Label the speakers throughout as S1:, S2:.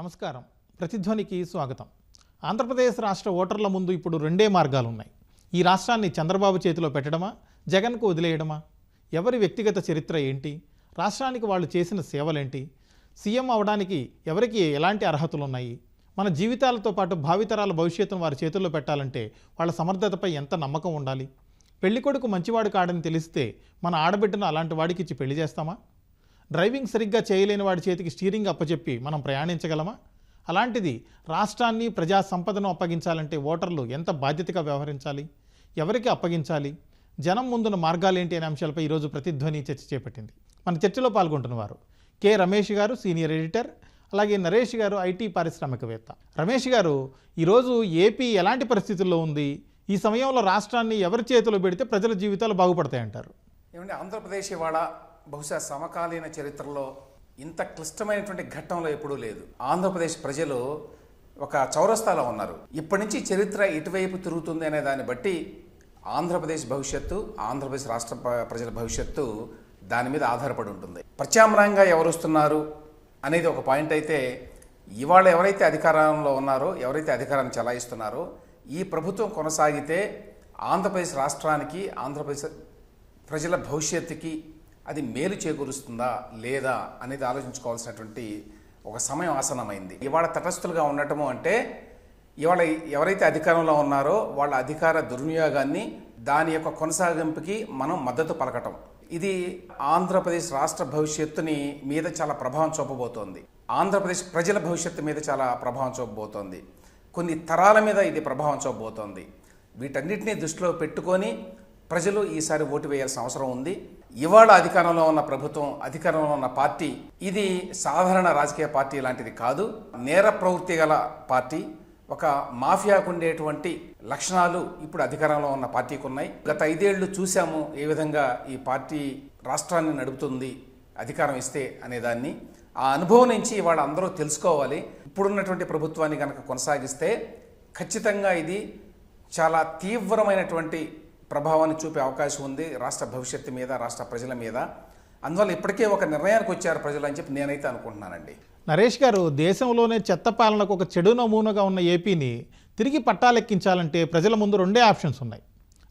S1: నమస్కారం. ప్రతిధ్వనికి స్వాగతం. ఆంధ్రప్రదేశ్ రాష్ట్ర ఓటర్ల ముందు ఇప్పుడు రెండే మార్గాలు ఉన్నాయి ఈ రాష్ట్రాన్ని చంద్రబాబు చేతిలో పెట్టడమా? జగన్కు వదిలేయడమా? ఎవరి వ్యక్తిగత చరిత్ర ఏంటి? రాష్ట్రానికి వాళ్ళు చేసిన సేవలేంటి? సీఎం అవడానికి ఎవరికి ఎలాంటి అర్హతలు ఉన్నాయి మన జీవితాలతో పాటు భావితరాల భవిష్యత్తును వారి చేతుల్లో పెట్టాలంటే వాళ్ళ సమర్థతపై ఎంత నమ్మకం ఉండాలి? పెళ్ళికొడుకు మంచివాడు కాడని తెలిస్తే మన ఆడబిడ్డను అలాంటి వాడికి ఇచ్చి పెళ్ళి చేస్తామా? డ్రైవింగ్ సరిగ్గా చేయలేని వాడి చేతికి స్టీరింగ్ అప్పచెప్పి మనం ప్రయాణించగలమా? అలాంటిది రాష్ట్రాన్ని ప్రజా సంపదను అప్పగించాలంటే ఓటర్లు ఎంత బాధ్యతగా వ్యవహరించాలి? ఎవరికి అప్పగించాలి? జనం ముందున్న మార్గాలేంటి అనే అంశాలపై ఈరోజు ప్రతిధ్వని చర్చ చేపట్టింది. మన చర్చలో పాల్గొంటున్నవారు కె. రమేష్ గారు సీనియర్ ఎడిటర్ అలాగే నరేష్ గారు ఐటీ పారిశ్రామికవేత్త. రమేష్ గారు ఈరోజు ఏపీ ఎలాంటి పరిస్థితుల్లో ఉంది? ఈ సమయంలో రాష్ట్రాన్ని ఎవరి చేతిలో పెడితే ప్రజల జీవితాలు బాగుపడతాయంటారు?
S2: ఏమంటే ఆంధ్రప్రదేశ్ ఇవాళ బహుశా సమకాలీన చరిత్రలో ఇంత క్లిష్టమైనటువంటి ఘట్టంలో ఎప్పుడూ లేదు. ఆంధ్రప్రదేశ్ ప్రజలు ఒక చౌరస్తాలో ఉన్నారు. ఇప్పటి నుంచి చరిత్ర ఇటువైపు తిరుగుతుంది అనే దాన్ని బట్టి ఆంధ్రప్రదేశ్ భవిష్యత్తు ఆంధ్రప్రదేశ్ రాష్ట్ర ప్రజల భవిష్యత్తు దాని మీద ఆధారపడి ఉంటుంది. ప్రత్యామ్నాయంగా ఎవరు వస్తున్నారు అనేది ఒక పాయింట్ అయితే ఇవాళ ఎవరైతే అధికారంలో ఉన్నారో ఎవరైతే అధికారాన్ని చలాయిస్తున్నారో ఈ ప్రభుత్వం కొనసాగితే ఆంధ్రప్రదేశ్ రాష్ట్రానికి ఆంధ్రప్రదేశ్ ప్రజల భవిష్యత్తుకి అది మేలు చేకూరుస్తుందా లేదా అనేది ఆలోచించుకోవాల్సినటువంటి ఒక సమయం ఆసనమైంది ఇవాళ తటస్థులుగా ఉండటము అంటే ఇవాళ ఎవరైతే అధికారంలో ఉన్నారో వాళ్ళ అధికార దుర్వినియోగాన్ని దాని యొక్క కొనసాగింపుకి మనం మద్దతు పలకటం. ఇది ఆంధ్రప్రదేశ్ రాష్ట్ర భవిష్యత్తుని మీద చాలా ప్రభావం చూపబోతోంది. ఆంధ్రప్రదేశ్ ప్రజల భవిష్యత్తు మీద చాలా ప్రభావం చూపబోతోంది. కొన్ని తరాల మీద ఇది ప్రభావం చూపబోతోంది. వీటన్నిటిని దృష్టిలో పెట్టుకొని ప్రజలు ఈసారి ఓటు వేయాల్సిన అవసరం ఉంది. ఇవాళ అధికారంలో ఉన్న ప్రభుత్వం అధికారంలో ఉన్న పార్టీ ఇది సాధారణ రాజకీయ పార్టీ లాంటిది కాదు. నేర ప్రవృత్తి గల పార్టీ ఒక మాఫియాకు ఉండేటువంటి లక్షణాలు ఇప్పుడు అధికారంలో ఉన్న పార్టీకి ఉన్నాయి గత ఐదేళ్ళు చూశాము ఏ విధంగా ఈ పార్టీ రాష్ట్రాన్ని నడుపుతుంది అధికారం ఇస్తే అనేదాన్ని. ఆ అనుభవం నుంచి ఇవాళ అందరూ తెలుసుకోవాలి. ఇప్పుడున్నటువంటి ప్రభుత్వాన్ని కనుక కొనసాగిస్తే ఖచ్చితంగా ఇది చాలా తీవ్రమైనటువంటి ప్రభావాన్ని చూపే అవకాశం ఉంది రాష్ట్ర భవిష్యత్తు మీద రాష్ట్ర ప్రజల మీద. అందువల్ల ఇప్పటికే ఒక నిర్ణయానికి వచ్చారు ప్రజలు అని చెప్పి నేనైతే అనుకుంటున్నానండి.
S1: నరేష్ గారు దేశంలోనే చెత్త పాలనకు ఒక చెడు నమూనాగా ఉన్న ఏపీని తిరిగి పట్టాలెక్కించాలంటే ప్రజల ముందు రెండే ఆప్షన్స్ ఉన్నాయి.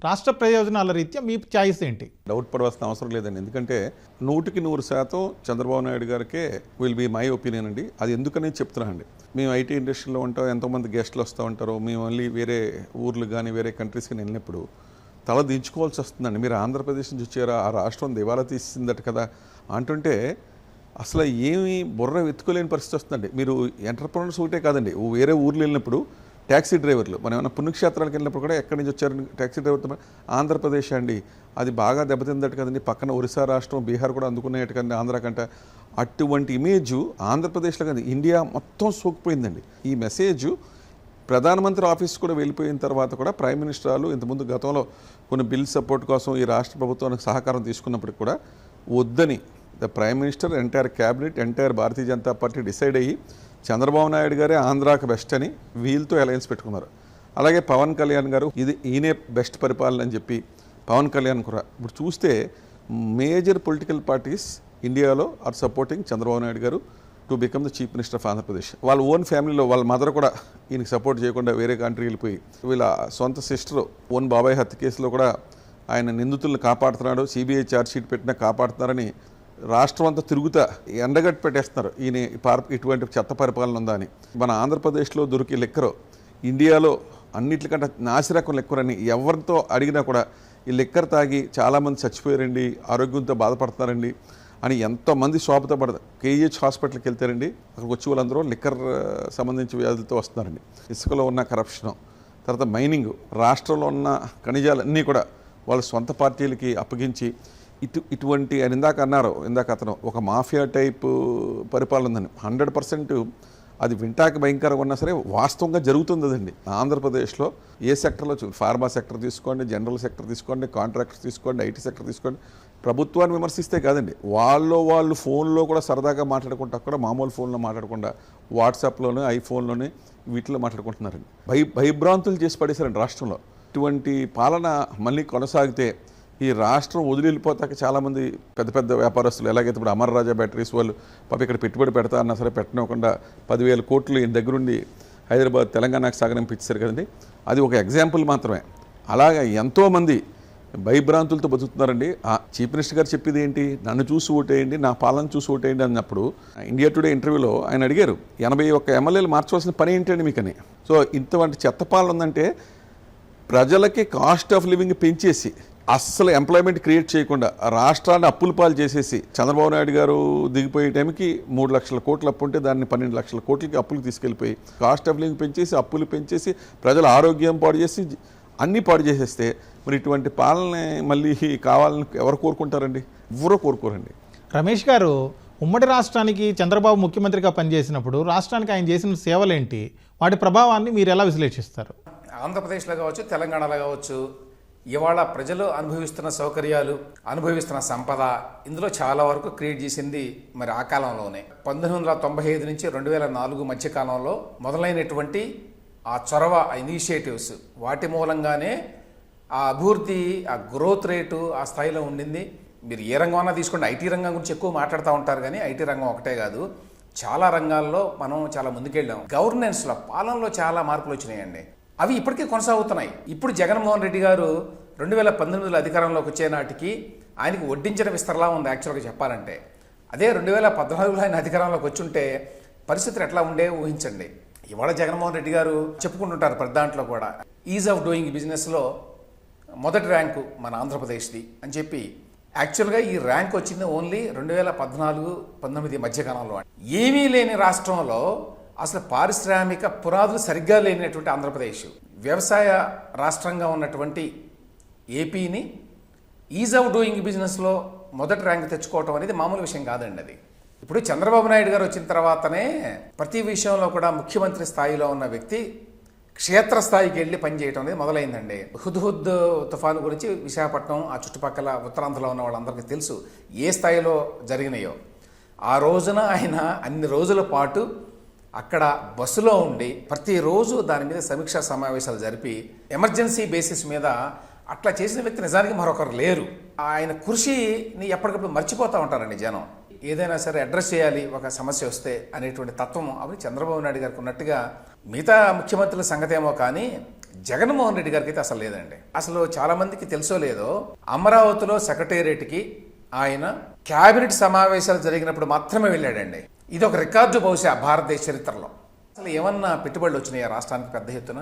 S1: రాష్ట్ర ప్రయోజనాల రీత్యా మీ ఛాయిస్ ఏంటి?
S3: డౌట్ పడవలసిన అవసరం లేదండి. ఎందుకంటే నూటికి నూరు శాతం చంద్రబాబు నాయుడు గారికే విల్ బీ మై ఒపీనియన్ అండి. అది ఎందుకని చెప్తున్నానండి. మేము ఐటీ ఇండస్ట్రీలో ఉంటాం ఎంతోమంది గెస్ట్లు వస్తూ ఉంటారు. మేము మళ్ళీ వేరే ఊర్లు కానీ వేరే కంట్రీస్కి వెళ్ళినప్పుడు తల దించుకోవాల్సి వస్తుందండి. మీరు ఆంధ్రప్రదేశ్ నుంచి వచ్చారా ఆ రాష్ట్రం దివాలా తీసిందట కదా అంటుంటే అసలు ఏమి బుర్ర వెతుకోలేని పరిస్థితి వస్తుందండి. మీరు ఎంటర్ప్రనర్స్ ఒకటే కాదండి. వేరే ఊర్లు వెళ్ళినప్పుడు ట్యాక్సీ డ్రైవర్లు మనం ఏమైనా పుణ్యక్షేత్రాలకు వెళ్ళినప్పుడు కూడా ఎక్కడి నుంచి వచ్చారు ట్యాక్సీ డ్రైవర్తో ఆంధ్రప్రదేశ్ అండి. అది బాగా దెబ్బతిందట కదండి. పక్కన ఒరిస్సా రాష్ట్రం బీహార్ కూడా అందుకునేట కదండి ఆంధ్ర కంటే. అటువంటి ఇమేజ్ ఆంధ్రప్రదేశ్లో కానీ ఇండియా మొత్తం సోకిపోయిందండి. ఈ మెసేజ్ ప్రధానమంత్రి ఆఫీస్ కూడా వెళ్ళిపోయిన తర్వాత కూడా ప్రైమ్ మినిస్టర్ వాళ్ళు ఇంతకుముందు గతంలో కొన్ని బిల్ సపోర్ట్ కోసం ఈ రాష్ట్ర ప్రభుత్వానికి సహకారం తీసుకున్నప్పటికి కూడా వద్దని the prime minister entire cabinet entire Bharatiya Janata party decide అయ్యి చంద్రబాబు నాయుడు గారే ఆంధ్రాకి బెస్ట్ అని వీళ్ళతో అలయన్స్ పెట్టుకున్నారు. అలాగే పవన్ కళ్యాణ్ గారు ఇది ఈయనే బెస్ట్ పరిపాలన అని చెప్పి పవన్ కళ్యాణ్ కూడా ఇప్పుడు చూస్తే మేజర్ పొలిటికల్ పార్టీస్ ఇండియాలో are supporting Chandrababu Naidu garu. To become the chief minister of Andhra Pradesh వాళ్ళ ఓన్ ఫ్యామిలీలో వాళ్ళ మదర్ కూడా ఈయనకి సపోర్ట్ చేయకుండా వేరే కంట్రీ వెళ్ళిపోయి వీళ్ళ సొంత సిస్టర్ ఓన్ బాబాయ్ హత్య కేసులో కూడా ఆయన నిందితులను కాపాడుతున్నాడు సిబిఐ ఛార్జ్షీట్ పెట్టినా కాపాడుతున్నారని రాష్ట్రం అంతా తిరుగుతా ఎండగట్టి పెట్టేస్తున్నారు. ఈయన ఈ పార్ ఇటువంటి చెత్త పరిపాలన ఉందా అని. మన ఆంధ్రప్రదేశ్లో దొరికే లెక్కరు ఇండియాలో అన్నిటికంటే నాసిరకం లెక్కరని ఎవరితో అడిగినా కూడా ఈ లెక్కర్ తాగి చాలామంది చచ్చిపోయారండి ఆరోగ్యంతో బాధపడుతున్నారండి. అని ఎంతోమంది శోభతో పడతారు కేఈహెచ్ హాస్పిటల్కి వెళ్తారండి. అక్కడికి వచ్చి వాళ్ళందరూ లిక్కర్ సంబంధించి వ్యాధులతో వస్తున్నారండి. ఇసుకలో ఉన్న కరప్షను తర్వాత మైనింగ్ రాష్ట్రంలో ఉన్న ఖనిజాలన్నీ కూడా వాళ్ళ సొంత పార్టీలకి అప్పగించి ఇటు ఇటువంటి ఆయన ఇందాక అన్నారు ఇందాక అతను ఒక మాఫియా టైప్ పరిపాలన ఉందని హండ్రెడ్ పర్సెంట్ అది వింటాక భయంకరంగా ఉన్నా సరే వాస్తవంగా జరుగుతుంది అదండి. ఆంధ్రప్రదేశ్లో ఏ సెక్టర్లో ఫార్మా సెక్టర్ తీసుకోండి జనరల్ సెక్టర్ తీసుకోండి కాంట్రాక్టర్ తీసుకోండి ఐటీ సెక్టర్ తీసుకోండి ప్రభుత్వాన్ని విమర్శిస్తే కాదండి. వాళ్ళు వాళ్ళు ఫోన్లో కూడా సరదాగా మాట్లాడుకుంటా కూడా మామూలు ఫోన్లో మాట్లాడకుండా వాట్సాప్లోనే ఐఫోన్లోనే వీటిలో మాట్లాడుకుంటున్నారండి. భయ భయభ్రాంతులు చేసి పడేశారండి రాష్ట్రంలో. ఇటువంటి పాలన మళ్ళీ కొనసాగితే ఈ రాష్ట్రం వదిలిపోతాక చాలామంది పెద్ద పెద్ద వ్యాపారస్తులు ఎలాగైతే ఇప్పుడు అమర్ రాజా బ్యాటరీస్ వాళ్ళు పాప ఇక్కడ పెట్టుబడి పెడతా అన్నా సరే పెట్టనివ్వకుండా పదివేల కోట్లు ఈయన దగ్గరుండి హైదరాబాద్ తెలంగాణకు సాగనింపించారు కదండి. అది ఒక ఎగ్జాంపుల్ మాత్రమే. అలాగా ఎంతోమంది భయభ్రాంతులతో బతుకుతున్నారండి. ఆ చీఫ్ మినిస్టర్ గారు చెప్పేది ఏంటి? నన్ను చూసి ఓటేయండి నా పాలన చూసి ఓటేయండి అన్నప్పుడు ఇండియా టుడే ఇంటర్వ్యూలో ఆయన అడిగారు ఎనభై ఒక్క ఎమ్మెల్యేలు మార్చవలసిన పని ఏంటండి మీకని? సో ఇంతవంటి చెత్త పాలన ఉందంటే ప్రజలకి కాస్ట్ ఆఫ్ లివింగ్ పెంచేసి అస్సలు ఎంప్లాయ్మెంట్ క్రియేట్ చేయకుండా రాష్ట్రాన్ని అప్పుల పాలు చేసేసి చంద్రబాబు నాయుడు గారు దిగిపోయే టైంకి మూడు లక్షల కోట్లు అప్పు ఉంటే దాన్ని పన్నెండు లక్షల కోట్లకి అప్పులు తీసుకెళ్ళిపోయి కాస్ట్ ఆఫ్ లివింగ్ పెంచేసి అప్పులు పెంచేసి ప్రజల ఆరోగ్యం పాడు చేసి అన్నీ పాడు చేసేస్తే మరి ఇటువంటి పాలన మళ్ళీ కావాలని ఎవరు కోరుకుంటారండి? ఎవరో కోరుకోరండి.
S1: రమేష్ గారు ఉమ్మడి రాష్ట్రానికి చంద్రబాబు ముఖ్యమంత్రిగా పనిచేసినప్పుడు రాష్ట్రానికి ఆయన చేసిన సేవలేంటి? వాటి ప్రభావాన్ని మీరు ఎలా విశ్లేషిస్తారు?
S2: ఆంధ్రప్రదేశ్లో కావచ్చు తెలంగాణలో కావచ్చు ఇవాళ ప్రజలు అనుభవిస్తున్న సౌకర్యాలు అనుభవిస్తున్న సంపద ఇందులో చాలా వరకు క్రియేట్ చేసింది మరి ఆ కాలంలోనే. పంతొమ్మిది వందల తొంభై ఐదు నుంచి రెండు వేల నాలుగు మధ్య కాలంలో మొదలైనటువంటి ఆ చొరవ ఇనిషియేటివ్స్ వాటి మూలంగానే ఆ అభివృద్ధి ఆ గ్రోత్ రేటు ఆ స్థాయిలో ఉండింది. మీరు ఏ రంగం అన్నా తీసుకోండి. ఐటీ రంగం గురించి ఎక్కువ మాట్లాడుతూ ఉంటారు కానీ ఐటీ రంగం ఒకటే కాదు. చాలా రంగాల్లో మనం చాలా ముందుకెళ్ళాం. గవర్నెన్స్లో పాలనలో చాలా మార్పులు వచ్చినాయండి. అవి ఇప్పటికీ కొనసాగుతున్నాయి. ఇప్పుడు జగన్మోహన్ రెడ్డి గారు రెండు వేల పంతొమ్మిదిలో అధికారంలోకి వచ్చే నాటికి ఆయనకి వడ్డించిన విస్తరలా ఉంది యాక్చువల్గా చెప్పాలంటే. అదే రెండు వేల పద్నాలుగులో ఆయన అధికారంలోకి వచ్చుంటే పరిస్థితులు ఎట్లా ఉండే ఊహించండి. ఇవాళ జగన్మోహన్ రెడ్డి గారు చెప్పుకుంటుంటారు ప్రతి దాంట్లో కూడా. ఈజ్ ఆఫ్ డూయింగ్ బిజినెస్లో మొదటి ర్యాంకు మన ఆంధ్రప్రదేశ్ది అని చెప్పి యాక్చువల్గా ఈ ర్యాంక్ వచ్చింది ఓన్లీ రెండు వేల పద్నాలుగు పంతొమ్మిది మధ్యకాలంలో ఏమీ లేని రాష్ట్రంలో అసలు పారిశ్రామిక పునాదులు సరిగ్గా లేనటువంటి ఆంధ్రప్రదేశ్. వ్యవసాయ రాష్ట్రంగా ఉన్నటువంటి ఏపీని ఈజ్ ఆఫ్ డూయింగ్ బిజినెస్లో మొదటి ర్యాంక్ తెచ్చుకోవటం అనేది మామూలు విషయం కాదండి అది. ఇప్పుడు చంద్రబాబు నాయుడు గారు వచ్చిన తర్వాతనే ప్రతి విషయంలో కూడా ముఖ్యమంత్రి స్థాయిలో ఉన్న వ్యక్తి క్షేత్రస్థాయికి వెళ్ళి పనిచేయటం అనేది మొదలైందండి. హుద్హుద్ తుఫాను గురించి విశాఖపట్నం ఆ చుట్టుపక్కల ఉత్తరాంధ్రలో ఉన్న వాళ్ళందరికీ తెలుసు ఏ స్థాయిలో జరిగినాయో. ఆ రోజున ఆయన అన్ని రోజుల పాటు అక్కడ బస్సులో ఉండి ప్రతిరోజు దాని మీద సమీక్షా సమావేశాలు జరిపి ఎమర్జెన్సీ బేసిస్ మీద అట్లా చేసిన వ్యక్తి నిజానికి మరొకరు లేరు. ఆయన కృషిని ఎప్పటికప్పుడు మర్చిపోతూ ఉంటారండి జనం. ఏదైనా సరే అడ్రస్ చేయాలి ఒక సమస్య వస్తే అనేటువంటి తత్వం అవి చంద్రబాబు నాయుడు గారికి ఉన్నట్టుగా మిగతా ముఖ్యమంత్రుల సంగతేమో కానీ జగన్మోహన్ రెడ్డి గారికి అయితే అసలు లేదండి. అసలు చాలామందికి తెలుసో లేదో అమరావతిలో సెక్రటేరియట్కి ఆయన క్యాబినెట్ సమావేశాలు జరిగినప్పుడు మాత్రమే వెళ్ళాడండి. ఇది ఒక రికార్డు బహుశా భారతదేశ చరిత్రలో. అసలు ఏమన్నా పెట్టుబడులు వచ్చినాయి ఆ రాష్ట్రానికి పెద్ద ఎత్తున?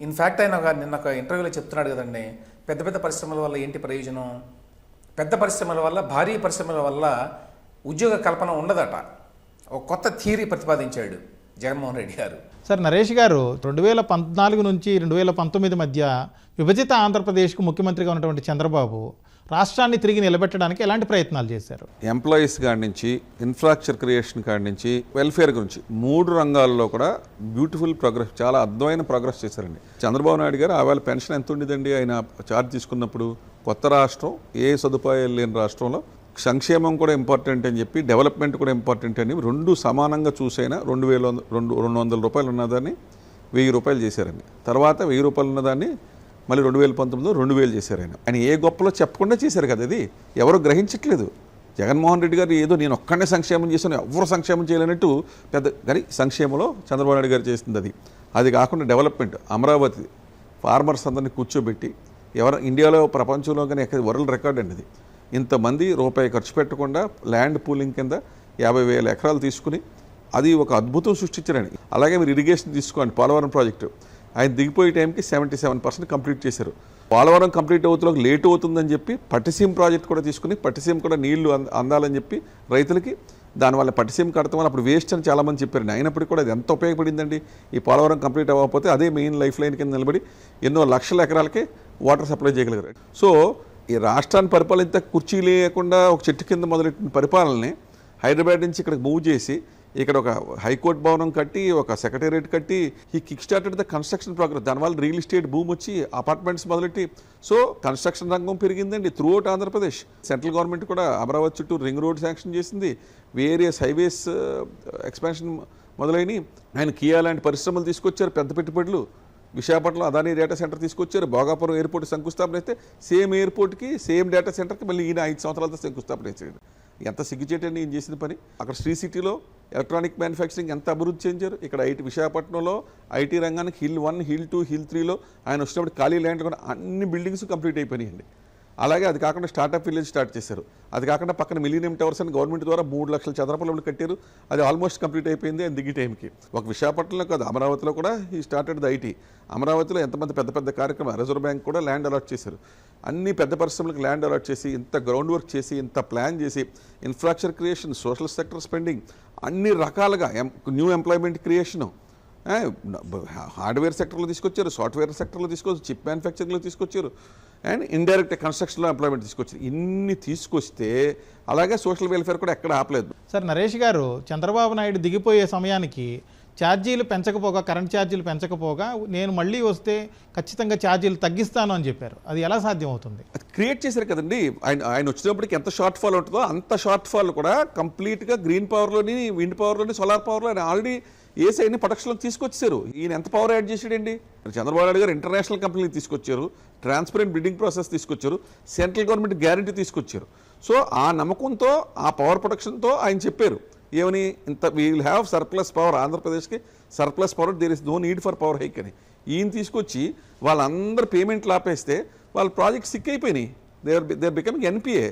S2: ఇన్ఫ్యాక్ట్ ఆయన ఒక నిన్న ఒక ఇంటర్వ్యూలో చెప్తున్నాడు కదండి పెద్ద పెద్ద పరిశ్రమల వల్ల ఏంటి ప్రయోజనం? పెద్ద పరిశ్రమల వల్ల భారీ పరిశ్రమల వల్ల ఉద్యోగ కల్పన ఉండదట. ఒక కొత్త థియరీ ప్రతిపాదించాడు జగన్మోహన్ రెడ్డి గారు.
S1: సార్ నరేష్ గారు రెండు వేల పద్నాలుగు నుంచి రెండు వేల పంతొమ్మిది మధ్య విభజిత ఆంధ్రప్రదేశ్కు ముఖ్యమంత్రిగా ఉన్నటువంటి చంద్రబాబు రాష్ట్రాన్ని తిరిగి నిలబెట్టడానికి ఎలాంటి ప్రయత్నాలు చేశారు?
S3: ఎంప్లాయీస్ కాడి నుంచి ఇన్ఫ్రాస్ట్రక్చర్ క్రియేషన్ కాడి నుంచి వెల్ఫేర్ గురించి మూడు రంగాల్లో కూడా బ్యూటిఫుల్ ప్రోగ్రెస్ చాలా అద్భుతమైన ప్రోగ్రెస్ చేశారండి. చంద్రబాబు నాయుడు గారు ఆవేళ పెన్షన్ ఎంత ఉండేదండి ఆయన చార్జ్ తీసుకున్నప్పుడు కొత్త రాష్ట్రం ఏ సదుపాయాలు లేని రాష్ట్రంలో సంక్షేమం కూడా ఇంపార్టెంట్ అని చెప్పి డెవలప్మెంట్ కూడా ఇంపార్టెంట్ అని రెండు సమానంగా చూసైనా రెండు వేల రెండు రెండు వందల రూపాయలు ఉన్నదాన్ని వెయ్యి రూపాయలు చేశారని. తర్వాత వెయ్యి రూపాయలు ఉన్నదాన్ని మళ్ళీ రెండు వేల పంతొమ్మిదిలో రెండు వేలు చేశారు ఆయన ఆయన ఏ గొప్పలో చెప్పకుండా చేశారు కదా ఇది. ఎవరు గ్రహించట్లేదు. జగన్మోహన్ రెడ్డి గారు ఏదో నేను ఒక్కడే సంక్షేమం చేశాను ఎవరు సంక్షేమం చేయలేనట్టు పెద్ద కానీ సంక్షేమంలో చంద్రబాబు నాయుడు గారు చేసింది అది. అది కాకుండా డెవలప్మెంట్ అమరావతి ఫార్మర్స్ అందరినీ కూర్చోబెట్టి ఎవరు ఇండియాలో ప్రపంచంలో కానీ ఎక్కడ వరల్డ్ రికార్డ్ అండి అది. ఇంతమంది రూపాయి ఖర్చు పెట్టకుండా ల్యాండ్ పూలింగ్ కింద యాభై వేల ఎకరాలు తీసుకుని అది ఒక అద్భుతం సృష్టించారండి. అలాగే మీరు ఇరిగేషన్ తీసుకోండి పోలవరం ప్రాజెక్టు. ఆయన దిగిపోయే టైంకి సెవెంటీ సెవెన్ పర్సెంట్ కంప్లీట్ చేశారు. పోలవరం కంప్లీట్ అవుతులోకి లేట్ అవుతుందని చెప్పి పట్టిసీమ ప్రాజెక్ట్ కూడా తీసుకుని పట్టిసీమ కూడా నీళ్ళు అంద- అందాలని చెప్పి రైతులకి దానివల్ల పట్టిసీమ కడతాం వల్ల అప్పుడు వేస్ట్ అని చాలామంది చెప్పారండి. అయినప్పటికీ కూడా అది ఎంత ఉపయోగపడిందండి? ఈ పోలవరం కంప్లీట్ అవ్వకపోతే అదే మెయిన్ లైఫ్ లైన్ కింద నిలబడి ఎన్నో లక్షల ఎకరాలకే వాటర్ సప్లై చేయగలిగారు. సో ఈ రాష్ట్రాన్ని పరిపాలింత కుర్చీ లేకుండా ఒక చెట్టు కింద మొదలెట్టిన పరిపాలనని హైదరాబాద్ నుంచి ఇక్కడికి మూవ్ చేసి ఇక్కడ ఒక హైకోర్టు భవనం కట్టి ఒక సెక్రటేరియట్ కట్టి ఈ kick started the construction progress దానివల్ల రియల్ ఎస్టేట్ భూమి వచ్చి అపార్ట్మెంట్స్ మొదలెట్టి. సో కన్స్ట్రక్షన్ రంగం పెరిగిందండి త్రూ అవుట్ ఆంధ్రప్రదేశ్. సెంట్రల్ గవర్నమెంట్ కూడా అమరావతి చుట్టూ రింగ్ రోడ్ శాంక్షన్ చేసింది. వేరియస్ హైవేస్ ఎక్స్పాన్షన్ మొదలైనవి. ఆయన కియా లాంటి పరిశ్రమలు తీసుకొచ్చారు పెద్ద పెట్టుబడులు. విశాఖపట్నంలో అదానీ డేటా సెంటర్ తీసుకొచ్చారు. భోగాపురం ఎయిర్పోర్ట్ శంకుస్థాపన అయితే సేమ్ ఎయిర్పోర్ట్కి సేమ్ డేటా సెంటర్కి మళ్ళీ ఈయన ఐదు సంవత్సరాలతో శంకుస్థాపన చేశాడు. ఎంత సిగ్గుచేటండి ఈయన చేసిన పని? అక్కడ శ్రీ సిటీలో ఎలక్ట్రానిక్ మ్యానుఫ్యాక్చరింగ్ ఎంత అభివృద్ధి చెందారు? ఇక్కడ ఐటీ విశాఖపట్నంలో ఐటీ రంగానికి hill one hill two hill త్రీలో ఆయన వచ్చినప్పుడు ఖాళీ ల్యాండ్ కూడా అన్ని బిల్డింగ్స్ కంప్లీట్ అయిపోయినాయండి. అలాగే అది కాకుండా స్టార్టప్ విలేజ్ స్టార్ట్ చేశారు. అది కాకుండా పక్కన మిలీనియం టవర్స్ అని గవర్నమెంట్ ద్వారా మూడు లక్షల చదరపల్లి కట్టారు. అది ఆల్మోస్ట్ కంప్లీట్ అయిపోయింది అండ్ దిగి టైంకి. ఒక విశాఖపట్నంలో కాదు అమరావతిలో కూడా ఈ స్టార్టెడ్ ద ఐటీ అమరావతిలో ఎంతమంది పెద్ద పెద్ద కార్యక్రమం రిజర్వ్ బ్యాంక్ కూడా ల్యాండ్ అలాట్ చేశారు. అన్ని పెద్ద పరిశ్రమలకు ల్యాండ్ అలాట్ చేసి ఇంత గ్రౌండ్ వర్క్ చేసి ఇంత ప్లాన్ చేసి infrastructure creation social sector spending అన్ని రకాలుగా న్యూ ఎంప్లాయ్మెంట్ క్రియేషను హార్డ్వేర్ సెక్టర్లో తీసుకొచ్చారు సాఫ్ట్వేర్ సెక్టర్లో తీసుకొచ్చారు చిప్ మ్యానుఫ్యాక్చరింగ్లో తీసుకొచ్చారు. అండ్ ఇండైరెక్ట్ కన్స్ట్రక్షన్లో ఎంప్లాయ్మెంట్ తీసుకొచ్చారు ఇన్ని తీసుకొస్తే అలాగే సోషల్ వెల్ఫేర్ కూడా ఎక్కడ ఆపలేదు.
S1: సార్ నరేష్ గారు చంద్రబాబు నాయుడు దిగిపోయే సమయానికి ఛార్జీలు పెంచకపోగా కరెంట్ ఛార్జీలు పెంచకపోగా నేను మళ్ళీ వస్తే ఖచ్చితంగా ఛార్జీలు తగ్గిస్తాను అని చెప్పారు. అది ఎలా సాధ్యం అవుతుంది
S3: అది క్రియేట్ చేశారు కదండి. ఆయన ఆయన వచ్చినప్పటికి ఎంత షార్ట్ ఫాల్ ఉంటుందో అంత షార్ట్ ఫాల్ కూడా కంప్లీట్గా గ్రీన్ పవర్లోని విండ్ పవర్లోని సోలార్ పవర్లో ఆయన ఆల్రెడీ ఏసీ అన్ని ప్రొడక్షన్లో తీసుకొచ్చారు. ఈయన ఎంత పవర్ యాడ్ చేసాడండి చంద్రబాబు నాయుడు గారు ఇంటర్నేషనల్ కంపెనీలు తీసుకొచ్చారు. ట్రాన్స్పరెంట్ బిడ్డింగ్ ప్రాసెస్ తీసుకొచ్చారు. సెంట్రల్ గవర్నమెంట్ గ్యారంటీ తీసుకొచ్చారు. సో ఆ నమ్మకంతో ఆ పవర్ ప్రొడక్షన్తో ఆయన చెప్పారు. ఏమని? ఇంత వీల్ హ్యావ్ సర్ప్లస్ పవర్ ఆంధ్రప్రదేశ్కి. Surplus power there is no need for power hike అని. ఈయన తీసుకొచ్చి వాళ్ళందరూ పేమెంట్లు ఆపేస్తే వాళ్ళ ప్రాజెక్ట్ సిక్ అయిపోయినాయి. దేర్ దేర్ బికమింగ్ ఎన్పిఏ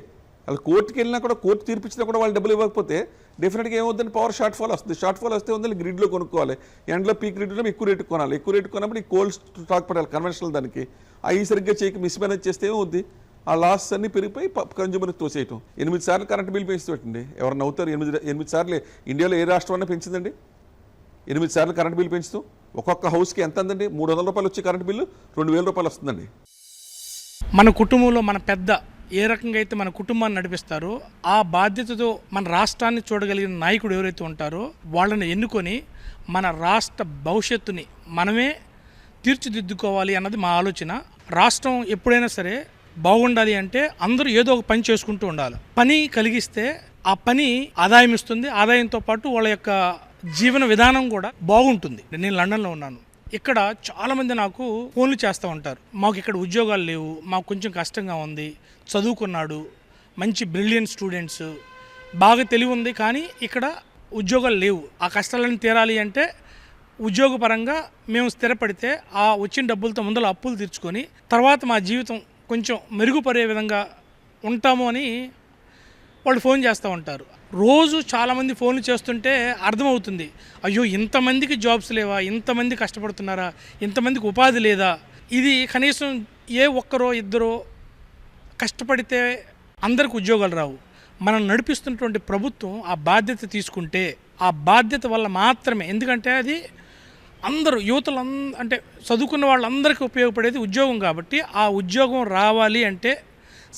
S3: వాళ్ళు కోర్టుకి వెళ్ళినా కూడా కోర్టు తీర్పిచ్చినా కూడా వాళ్ళు డబ్బులు ఇవ్వకపోతే డెఫినెట్గా ఏమవుతుంది పవర్ షార్ట్ ఫాల్ వస్తుంది. షార్ట్ ఫాల్ వస్తే ఉందని గ్రిడ్లో కొనుక్కోవాలి. ఎండ్లో పీక్ గ్రిడ్లో ఎక్కువ రేటు కొనాలి. ఎక్కువ రేటు కొన్నప్పుడు ఈ కోల్డ్ స్టాక్ పడాలి కన్వెన్షనల్ దానికి. అవి సరిగ్గా చేయక మిస్ మేనేజ్ చేస్తే ఏమవుద్ది? ఆ లాస్ అన్ని పెరిగిపోయి కన్జ్యూమర్కి తోసేయటం. ఎనిమిది సార్లు కరెంట్ బిల్ పెంచుతుంటండి ఎవరన్నా అవుతారు ఎనిమిది ఎనిమిది సార్లు. ఇండియాలో ఏ రాష్ట్రం పెంచిందండి? ఎనిమిది సార్లు కరెంట్ బిల్ పెంచుతూ ఒక్కొక్క హౌస్కి ఎంత అందండి మూడు వందల రూపాయలు వచ్చే కరెంట్ బిల్లు రెండు వేల రూపాయలు వస్తుందండి.
S4: మన కుటుంబంలో మన పెద్ద ఏ రకంగా అయితే మన కుటుంబాన్ని నడిపిస్తారో ఆ బాధ్యతతో మన రాష్ట్రాన్ని చూడగలిగిన నాయకుడు ఎవరైతే ఉంటారో వాళ్ళని ఎన్నుకొని మన రాష్ట్ర భవిష్యత్తుని మనమే తీర్చిదిద్దుకోవాలి అన్నది మా ఆలోచన. రాష్ట్రం ఎప్పుడైనా సరే బాగుండాలి అంటే అందరూ ఏదో ఒక పని చేసుకుంటూ ఉండాలి. పని కలిగిస్తే ఆ పని ఆదాయం ఇస్తుంది. ఆదాయంతో పాటు వాళ్ళ యొక్క జీవన విధానం కూడా బాగుంటుంది. నేను లండన్లో ఉన్నాను. ఇక్కడ చాలామంది నాకు ఫోన్లు చేస్తూ ఉంటారు. మాకు ఇక్కడ ఉద్యోగాలు లేవు. మాకు కొంచెం కష్టంగా ఉంది. చదువుకున్నాడు. మంచి బ్రిలియన్ స్టూడెంట్స్ బాగా తెలివి ఉంది కానీ ఇక్కడ ఉద్యోగాలు లేవు. ఆ కష్టాలను తీరాలి అంటే ఉద్యోగపరంగా మేము స్థిరపడితే ఆ వచ్చిన డబ్బులతో ముందర అప్పులు తీర్చుకొని తర్వాత మా జీవితం కొంచెం మెరుగుపడే విధంగా ఉంటాము అని వాళ్ళు ఫోన్ చేస్తూ ఉంటారు. రోజు చాలామంది ఫోన్లు చేస్తుంటే అర్థమవుతుంది. అయ్యో ఇంతమందికి జాబ్స్ లేవా? ఇంతమంది కష్టపడుతున్నారా? ఇంతమందికి ఉపాధి లేదా? ఇది కనీసం ఏ ఒక్కరో ఇద్దరో కష్టపడితే అందరికి ఉద్యోగాలు రావు. మనం నడిపిస్తున్నటువంటి ప్రభుత్వం ఆ బాధ్యత తీసుకుంటే ఆ బాధ్యత వల్ల మాత్రమే. ఎందుకంటే అది అందరూ యువతలు అంటే చదువుకున్న వాళ్ళందరికీ ఉపయోగపడేది ఉద్యోగం కాబట్టి ఆ ఉద్యోగం రావాలి అంటే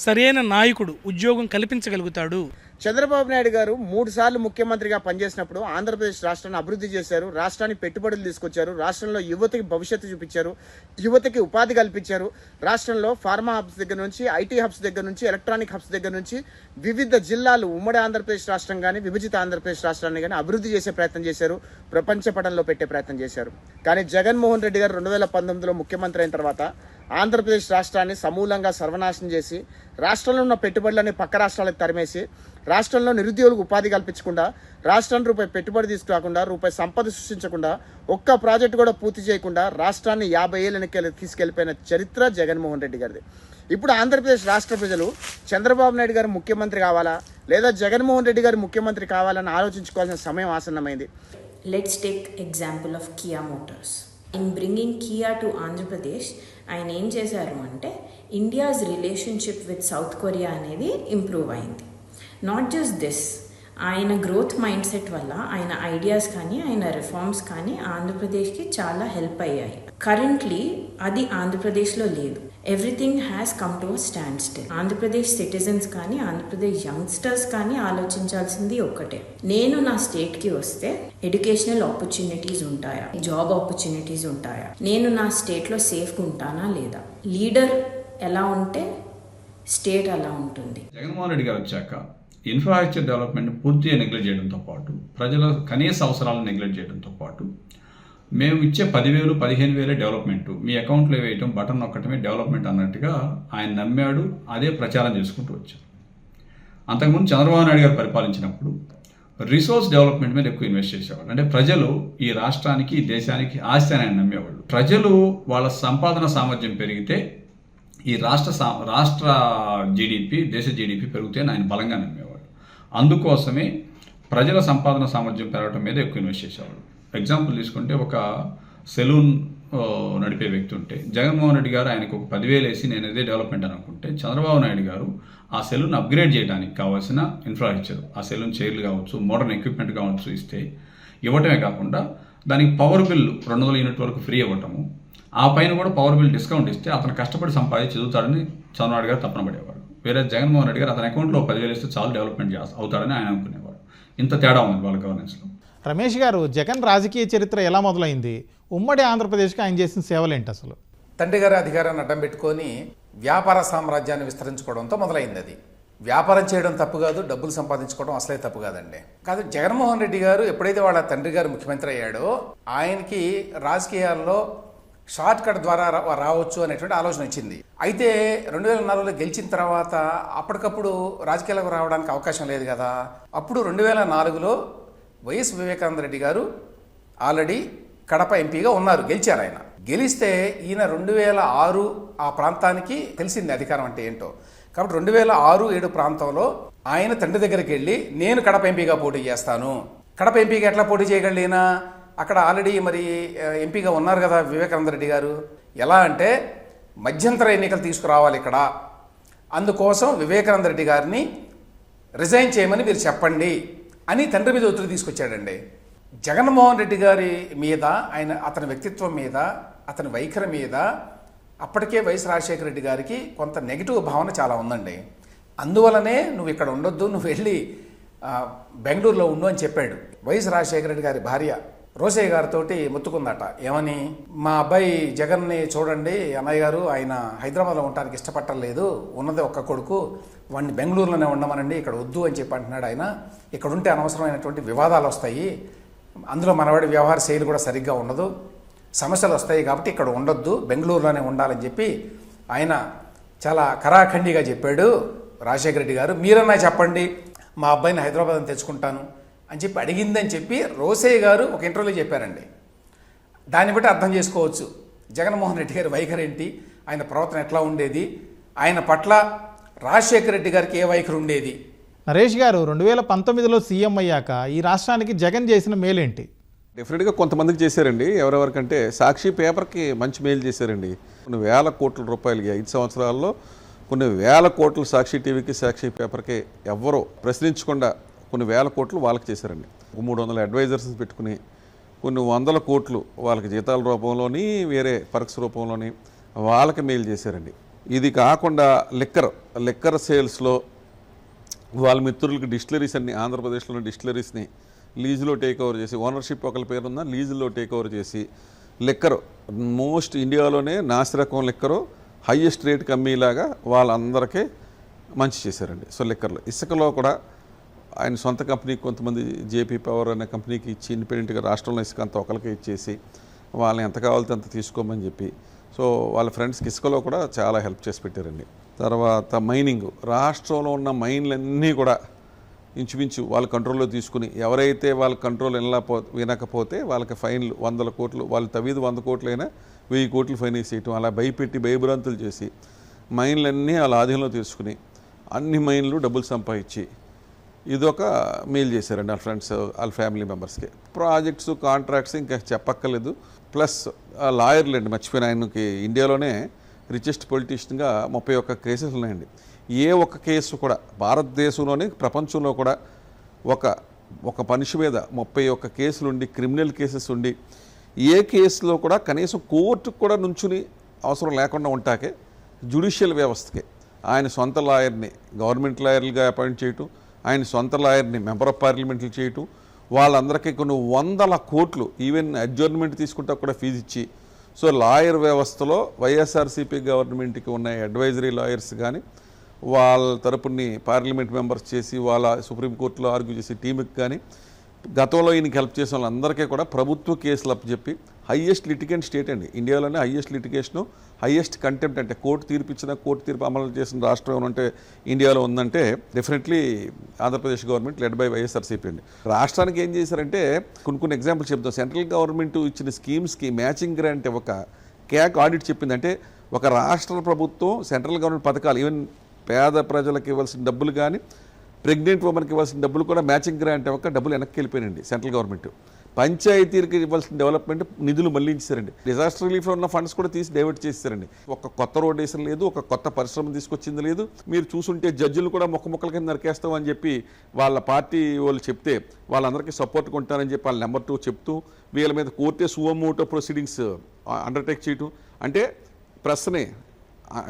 S4: సరైన నాయకుడు ఉద్యోగం కల్పించగలుగుతాడు.
S5: చంద్రబాబు నాయుడు గారు మూడు సార్లు ముఖ్యమంత్రిగా పనిచేసినప్పుడు ఆంధ్రప్రదేశ్ రాష్ట్రాన్ని అభివృద్ధి చేశారు రాష్ట్రానికి పెట్టుబడులు తీసుకొచ్చారు రాష్ట్రంలో యువతకి భవిష్యత్తు చూపించారు యువతకి ఉపాధి కల్పించారు. రాష్ట్రంలో ఫార్మా హబ్స్ దగ్గర నుంచి ఐటీ హబ్స్ దగ్గర నుంచి ఎలక్ట్రానిక్ హబ్స్ దగ్గర నుంచి వివిధ జిల్లాలు ఉమ్మడి ఆంధ్రప్రదేశ్ రాష్ట్రం కానీ విభజిత ఆంధ్రప్రదేశ్ రాష్ట్రాన్ని కానీ అభివృద్ధి చేసే ప్రయత్నం చేశారు ప్రపంచ పటంలో పెట్టే ప్రయత్నం చేశారు. కానీ జగన్మోహన్ రెడ్డి గారు రెండు వేల పంతొమ్మిదిలో ముఖ్యమంత్రి అయిన తర్వాత ఆంధ్రప్రదేశ్ రాష్ట్రాన్ని సమూలంగా సర్వనాశనం చేసి రాష్ట్రంలో ఉన్న పెట్టుబడులని పక్క రాష్ట్రాలకు తరిమేసి రాష్ట్రంలో నిరుద్యోగులకు ఉపాధి కల్పించకుండా రాష్ట్రాన్ని రూపాయి పెట్టుబడి తీసుకురాకుండా రూపాయి సంపద సృష్టించకుండా ఒక్క ప్రాజెక్టు కూడా పూర్తి చేయకుండా రాష్ట్రాన్ని యాభై ఏళ్ళ వెనక్కి తీసుకెళ్ళిపోయిన చరిత్ర జగన్మోహన్ రెడ్డి గారిది. ఇప్పుడు ఆంధ్రప్రదేశ్ రాష్ట్ర ప్రజలు చంద్రబాబు నాయుడు గారు ముఖ్యమంత్రి కావాలా? లేదా జగన్మోహన్ రెడ్డి గారు ముఖ్యమంత్రి కావాలని ఆలోచించుకోవాల్సిన సమయం ఆసన్నమైంది?
S6: Let's take example of Kia Motors in bringing Kia to Andhra Pradesh ఆయన ఏం చేశారు అంటే India's relationship with South Korea అనేది ఇంప్రూవ్ అయింది. నాట్ జస్ట్ దిస్ ఆయన గ్రోత్ మైండ్ సెట్ వల్ల ఆయన ఐడియాస్ కానీ ఆయన రిఫార్మ్స్ కానీ ఆంధ్రప్రదేశ్కి చాలా హెల్ప్ అయ్యాయి. కరెంట్లీ అది ఆంధ్రప్రదేశ్లో లేదు. Everything has come to stand still Andhra Pradesh citizens కానీ ఆంధ్రప్రదేశ్ యంగ్స్టర్స్ కానీ ఆలోచించాల్సింది ఒక్కటే. నేను నా స్టేట్కి వస్తే ఎడ్యుకేషనల్ ఆపర్చునిటీస్ ఉంటాయా? జాబ్ ఆపర్చునిటీస్ ఉంటాయా? నేను నా స్టేట్లో సేఫ్గా ఉంటానా లేదా? లీడర్ ఎలా ఉంటే స్టేట్ అలా ఉంటుంది.
S7: జగన్మోహన్ రెడ్డి గారు వచ్చాక ఇన్ఫ్రాస్ట్రక్చర్ డెవలప్మెంట్ పూర్తిగా నెగ్లెక్ట్ చేయడంతో పాటు ప్రజల కనీస అవసరాలను నెగ్లెక్ట్ చేయడంతో పాటు మేము ఇచ్చే పదివేలు పదిహేను వేలే డెవలప్మెంట్. మీ అకౌంట్లో వేయటం బటన్ ఒక్కటమే డెవలప్మెంట్ అన్నట్టుగా ఆయన నమ్మాడు అదే ప్రచారం చేసుకుంటూ వచ్చారు అంతకుముందు చంద్రబాబు నాయుడు గారు పరిపాలించినప్పుడు రిసోర్స్ డెవలప్మెంట్ మీద ఎక్కువ ఇన్వెస్ట్ చేసేవాళ్ళు. అంటే ప్రజలు ఈ రాష్ట్రానికి ఈ దేశానికి ఆస్తి అని ఆయన నమ్మేవాళ్ళు. ప్రజలు వాళ్ళ సంపాదన సామర్థ్యం పెరిగితే ఈ రాష్ట్ర సా రాష్ట్ర జీడిపి దేశ జీడిపి పెరుగుతాయని ఆయన బలంగా నమ్మేవాడు అందుకోసమే ప్రజల సంపాదన సామర్థ్యం పెరగడం మీద ఎక్కువ ఇన్వెస్ట్ చేసేవాళ్ళు. ఎగ్జాంపుల్ తీసుకుంటే ఒక సెలూన్ నడిపే వ్యక్తి ఉంటే జగన్మోహన్ రెడ్డి గారు ఆయనకు ఒక పదివేలు వేసి నేను ఇదే డెవలప్మెంట్ అనుకుంటే చంద్రబాబు నాయుడు గారు ఆ సెలూన్ అప్గ్రేడ్ చేయడానికి కావాల్సిన ఇన్ఫ్రాస్ట్రక్చర్ ఆ సెలూన్ చైర్లు కావచ్చు మోడర్న్ ఎక్విప్మెంట్ కావచ్చు ఇస్తే ఇవ్వటమే కాకుండా దానికి పవర్ బిల్ రెండు వందల యూనిట్ వరకు ఫ్రీ ఇవ్వటము ఆ పైన కూడా పవర్ బిల్ డిస్కౌంట్ ఇస్తే అతను కష్టపడి సంపాదించి చదువుతాడని చంద్రబాబు గారు తప్పన పడేవాడు వేరే జగన్మోహన్ రెడ్డి గారు అతని అకౌంట్లో పదివేలు ఇస్తే చాలు డెవలప్మెంట్ చేస్తా అవుతాడని ఆయన అనుకునేవాడు ఇంత తేడా ఉంది వాళ్ళ గవర్నెన్స్లో
S1: రమేష్ గారు జగన్ రాజకీయ చరిత్ర ఎలా మొదలైంది? ఉమ్మడి ఆంధ్రప్రదేశ్కి ఆయన చేసిన సేవలేంటి అసలు?
S2: తండ్రి గారి అధికారాన్ని అడ్డం పెట్టుకొని వ్యాపార సామ్రాజ్యాన్ని విస్తరించుకోవడంతో మొదలైంది అది. వ్యాపారం చేయడం తప్పు కాదు డబ్బులు సంపాదించుకోవడం అసలే తప్పు కాదండి. కాదు జగన్మోహన్ రెడ్డి గారు ఎప్పుడైతే వాళ్ళ తండ్రి గారు ముఖ్యమంత్రి అయ్యాడో ఆయనకి రాజకీయాల్లో షార్ట్ కట్ ద్వారా రావచ్చు అనేటువంటి ఆలోచన వచ్చింది. అయితే రెండు వేల నాలుగులో గెలిచిన తర్వాత అప్పటికప్పుడు రాజకీయాలకు రావడానికి అవకాశం లేదు కదా. అప్పుడు రెండు వేల నాలుగులో వైఎస్ వివేకానంద రెడ్డి గారు ఆల్రెడీ కడప ఎంపీగా ఉన్నారు గెలిచారు ఆయన. గెలిస్తే ఈయన రెండు వేల ఆరు ఆ ప్రాంతానికి తెలిసింది అధికారం అంటే ఏంటో. కాబట్టి రెండు వేల ఆరు ఏడు ప్రాంతంలో ఆయన తండ్రి దగ్గరికి వెళ్ళి నేను కడప ఎంపీగా పోటీ చేస్తాను. కడప ఎంపీగా ఎట్లా పోటీ చేయగలిగినా అక్కడ ఆల్రెడీ మరి ఎంపీగా ఉన్నారు కదా వివేకానంద రెడ్డి గారు. ఎలా అంటే మధ్యంతర ఎన్నికలు తీసుకురావాలి ఇక్కడ. అందుకోసం వివేకానంద రెడ్డి గారిని రిజైన్ చేయమని మీరు చెప్పండి. అని తండ్రి మీద ఒత్తిడి తీసుకొచ్చాడండి. జగన్మోహన్ రెడ్డి గారి మీద ఆయన అతని వ్యక్తిత్వం మీద అతని వైఖరి మీద అప్పటికే వైఎస్ రాజశేఖర రెడ్డి గారికి కొంత నెగిటివ్ భావన చాలా ఉందండి. అందువలనే నువ్వు ఇక్కడ ఉండొద్దు నువ్వు వెళ్ళి బెంగళూరులో ఉండు అని చెప్పాడు. వైఎస్ రాజశేఖర రెడ్డి గారి భార్య. రోసయ్య గారితో మొత్తుకుందట. ఏమని? మా అబ్బాయి జగన్ని చూడండి అన్నయ్య గారు ఆయన హైదరాబాద్లో ఉండడానికి ఇష్టపట్టలేదు ఉన్నది ఒక్క కొడుకు. వాడిని బెంగళూరులోనే ఉండమనండి ఇక్కడ వద్దు అని చెప్పి అంటున్నాడు ఆయన. ఇక్కడ ఉంటే అనవసరమైనటువంటి వివాదాలు వస్తాయి. అందులో మనవాడి వ్యవహార శైలి కూడా సరిగ్గా ఉండదు. సమస్యలు వస్తాయి కాబట్టి ఇక్కడ ఉండొద్దు బెంగళూరులోనే ఉండాలని చెప్పి ఆయన చాలా కరాఖండిగా చెప్పాడు రాజశేఖర రెడ్డి గారు. మీరన్నా చెప్పండి మా అబ్బాయిని హైదరాబాద్ అని తెచ్చుకుంటాను. అని చెప్పి అడిగిందని చెప్పి రోసయ్య గారు ఒక ఇంటర్వ్యూలో చెప్పారండి. దాన్ని బట్టి అర్థం చేసుకోవచ్చు. జగన్మోహన్ రెడ్డి గారి వైఖరి ఏంటి? ఆయన ప్రవర్తన ఎట్లా ఉండేది? ఆయన పట్ల రాజశేఖర రెడ్డి గారికి ఏ వైఖరి ఉండేది?
S1: నరేష్ గారు రెండు వేల పంతొమ్మిదిలో సీఎం అయ్యాక ఈ రాష్ట్రానికి జగన్ చేసిన మేలేంటి?
S3: డెఫినెట్గా కొంతమందికి చేశారండి. ఎవరెవరికంటే సాక్షి పేపర్కి మంచి మేలు చేశారండి. కొన్ని వేల కోట్ల రూపాయలు ఈ ఐదు సంవత్సరాల్లో కొన్ని వేల కోట్లు సాక్షి టీవీకి సాక్షి పేపర్కి ఎవ్వరూ ప్రశ్నించకుండా కొన్ని వేల కోట్లు వాళ్ళకి చేశారండి. ఒక మూడు వందల అడ్వైజర్స్ పెట్టుకుని కొన్ని వందల కోట్లు వాళ్ళకి జీతాల రూపంలోని వేరే పర్క్స్ రూపంలోని వాళ్ళకి మెయిల్ చేశారండి. ఇది కాకుండా లిక్కర్ లిక్కర్ సేల్స్లో వాళ్ళ మిత్రులకి డిస్టిలరీస్ అన్ని ఆంధ్రప్రదేశ్లోని డిస్టిలరీస్ని లీజులో టేక్ ఓవర్ చేసి ఓనర్షిప్ ఒకరి పేరున్న లీజులో టేక్ ఓవర్ చేసి లిక్కర్ మోస్ట్ ఇండియాలోనే నాసిరకం లిక్కరు హయ్యెస్ట్ రేట్ కమ్మీలాగా వాళ్ళందరికీ మంచి చేశారండి. సో లిక్కర్లో ఇసుకలో కూడా ఆయన సొంత కంపెనీకి కొంతమంది జేపీ పవర్ అనే కంపెనీకి ఇచ్చి ఇండిపెండెంట్గా రాష్ట్రంలో ఇసుక అంత ఒకరికి ఇచ్చేసి వాళ్ళని ఎంత కావాలితే అంత తీసుకోమని చెప్పి సో వాళ్ళ ఫ్రెండ్స్కి ఇసుకలో కూడా చాలా హెల్ప్ చేసి పెట్టారండి. తర్వాత మైనింగ్ రాష్ట్రంలో ఉన్న మైన్లన్నీ కూడా ఇంచుమించు వాళ్ళ కంట్రోల్లో తీసుకుని ఎవరైతే వాళ్ళ కంట్రోల్ వినలేపో వినకపోతే వాళ్ళకి ఫైన్లు వందల కోట్లు వాళ్ళు తవ్విది వంద కోట్లైనా వెయ్యి కోట్లు ఫైన్ వేసేయటం అలా భయపెట్టి భయభ్రాంతులు చేసి మైన్లన్నీ వాళ్ళ ఆధీనంలో తీసుకుని అన్ని మైన్లు డబ్బులు సంపాదించి ఇదొక మెయిల్ చేశారండి వాళ్ళ ఫ్రెండ్స్ వాళ్ళ ఫ్యామిలీ మెంబర్స్కి. ప్రాజెక్ట్స్ కాంట్రాక్ట్స్ ఇంకా చెప్పక్కర్లేదు. ప్లస్ లాయర్లు అండి మర్చిపోయిన ఆయనకి ఇండియాలోనే రిచెస్ట్ పొలిటీషియన్గా ముప్పై ఒక్క కేసెస్ ఉన్నాయండి. ఏ ఒక్క కేసు కూడా భారతదేశంలోనే ప్రపంచంలో కూడా ఒక ఒక మనిషి మీద ముప్పై ఒక్క కేసులు ఉండి క్రిమినల్ కేసెస్ ఉండి ఏ కేసులో కూడా కనీసం కోర్టుకు కూడా నుంచుని అవసరం లేకుండా ఉంటాకే జ్యుడిషియల్ వ్యవస్థకి. ఆయన సొంత లాయర్ని గవర్నమెంట్ లాయర్లుగా అపాయింట్ చేయటం ఆయన సొంత లాయర్ని మెంబర్ ఆఫ్ పార్లమెంట్లు చేయటం వాళ్ళందరికీ కొన్ని వందల కోట్లు ఈవెన్ అడ్జర్న్మెంట్ తీసుకుంటా కూడా ఫీజు ఇచ్చి. సో లాయర్ వ్యవస్థలో వైఎస్ఆర్సీపీ గవర్నమెంట్కి ఉన్న అడ్వైజరీ లాయర్స్ కానీ వాళ్ళ తరపుని పార్లమెంట్ మెంబర్స్ చేసి వాళ్ళ సుప్రీంకోర్టులో ఆర్గ్యూ చేసే టీంకి కానీ గతంలో ఈయనకి హెల్ప్ చేసిన వాళ్ళందరికీ కూడా ప్రభుత్వ కేసులు అప్పచెప్పి హయ్యెస్ట్ లిటిగెంట్ స్టేట్ అండి. ఇండియాలోనే హయ్యెస్ట్ లిటికేషను హయ్యెస్ట్ కంటెంప్ట్ అంటే కోర్టు తీర్పు ఇచ్చిన కోర్టు తీర్పు అమలు చేసిన రాష్ట్రం ఏమంటే ఇండియాలో ఉందంటే definitely Andhra Pradesh government led by YSRCP అండి. రాష్ట్రానికి ఏం చేశారంటే కొన్ని కొన్ని ఎగ్జాంపుల్స్ చెప్తాం. సెంట్రల్ గవర్నమెంట్ ఇచ్చిన స్కీమ్స్కి మ్యాచింగ్ గ్రాంట్ ఒక క్యాక్ ఆడిట్ చెప్పిందంటే ఒక రాష్ట్ర ప్రభుత్వం సెంట్రల్ గవర్నమెంట్ పథకాలు ఈవెన్ పేద ప్రజలకు ఇవ్వాల్సిన డబ్బులు కానీ ప్రెగ్నెంట్ ఉమెన్కి ఇవ్వాల్సిన డబ్బులు కూడా మ్యాచింగ్ గ్రాంట్ ఒక డబ్బులు వెనక్కి వెళ్ళిపోయినండి సెంట్రల్ గవర్నమెంట్. పంచాయతీలకు ఇవ్వాల్సిన డెవలప్మెంట్ నిధులు మళ్ళించారండి. డిజాస్టర్ రిలీఫ్లో ఉన్న ఫండ్స్ కూడా తీసి డైవర్ట్ చేశారండి ఒక కొత్త రోడ్ వేసిన లేదు ఒక కొత్త పరిశ్రమ తీసుకొచ్చింది లేదు. మీరు చూసుంటే జడ్జిలు కూడా మొక్క మొక్కల కింద నరికేస్తాం అని చెప్పి వాళ్ళ పార్టీ వాళ్ళు చెప్తే వాళ్ళందరికీ సపోర్ట్ కొంటారని చెప్పి వాళ్ళ నెంబర్ టూ చెప్తూ వీళ్ళ మీద కోర్టే సువమోటో ప్రొసీడింగ్స్ అండర్టేక్ చేయటం. అంటే ప్రశ్నే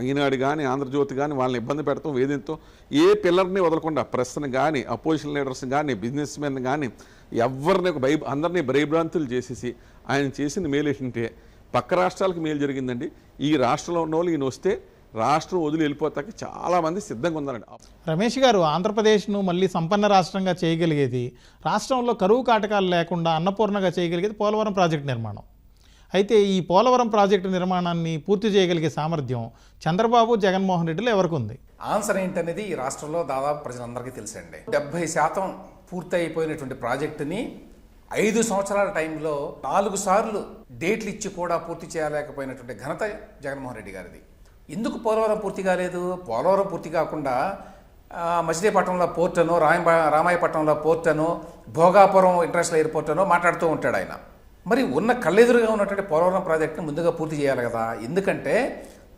S3: ఈనాడు కానీ ఆంధ్రజ్యోతి కానీ వాళ్ళని ఇబ్బంది పెడతాం వేధింతో. ఏ పిల్లర్ని వదలకుండా ప్రెస్ని కానీ అపోజిషన్ లీడర్స్ని కానీ బిజినెస్ మెన్ కానీ ఎవరిని ఒక భయ అందరినీ భయభ్రాంతులు చేసేసి ఆయన చేసిన మేలు ఏంటంటే పక్క రాష్ట్రాలకు మేలు జరిగిందండి. ఈ రాష్ట్రంలో ఉన్న వాళ్ళు ఈయన వస్తే రాష్ట్రం వదిలి వెళ్ళిపోతాకి చాలామంది సిద్ధంగా ఉన్నారండి.
S1: రమేష్ గారు ఆంధ్రప్రదేశ్ను మళ్ళీ సంపన్న రాష్ట్రంగా చేయగలిగేది రాష్ట్రంలో కరువు కాటకాలు లేకుండా అన్నపూర్ణగా చేయగలిగేది పోలవరం ప్రాజెక్టు నిర్మాణం. అయితే ఈ పోలవరం ప్రాజెక్టు నిర్మాణాన్ని పూర్తి చేయగలిగే సామర్థ్యం చంద్రబాబు జగన్మోహన్ రెడ్డిలో ఎవరికి ఉంది?
S2: ఆన్సర్ ఏంటనేది ఈ రాష్ట్రంలో దాదాపు ప్రజలందరికీ తెలుసండి. డెబ్బై శాతం పూర్తయిపోయినటువంటి ప్రాజెక్టుని ఐదు సంవత్సరాల టైంలో నాలుగు సార్లు డేట్లు ఇచ్చి కూడా పూర్తి చేయలేకపోయినటువంటి ఘనత జగన్మోహన్ రెడ్డి గారిది. ఎందుకు పోలవరం పూర్తి కాలేదు? పోలవరం పూర్తి కాకుండా మచిలీపట్నంలో పోర్ట్ అనో రామ రామాయపట్నంలో పోర్ట్ అనో భోగాపురం ఇంటర్నేషనల్ ఎయిర్పోర్ట్ అనో మాట్లాడుతూ ఉంటాడు ఆయన. మరి ఉన్న కళ్ళెదురుగా ఉన్నటువంటి పోలవరం ప్రాజెక్టును ముందుగా పూర్తి చేయాలి కదా. ఎందుకంటే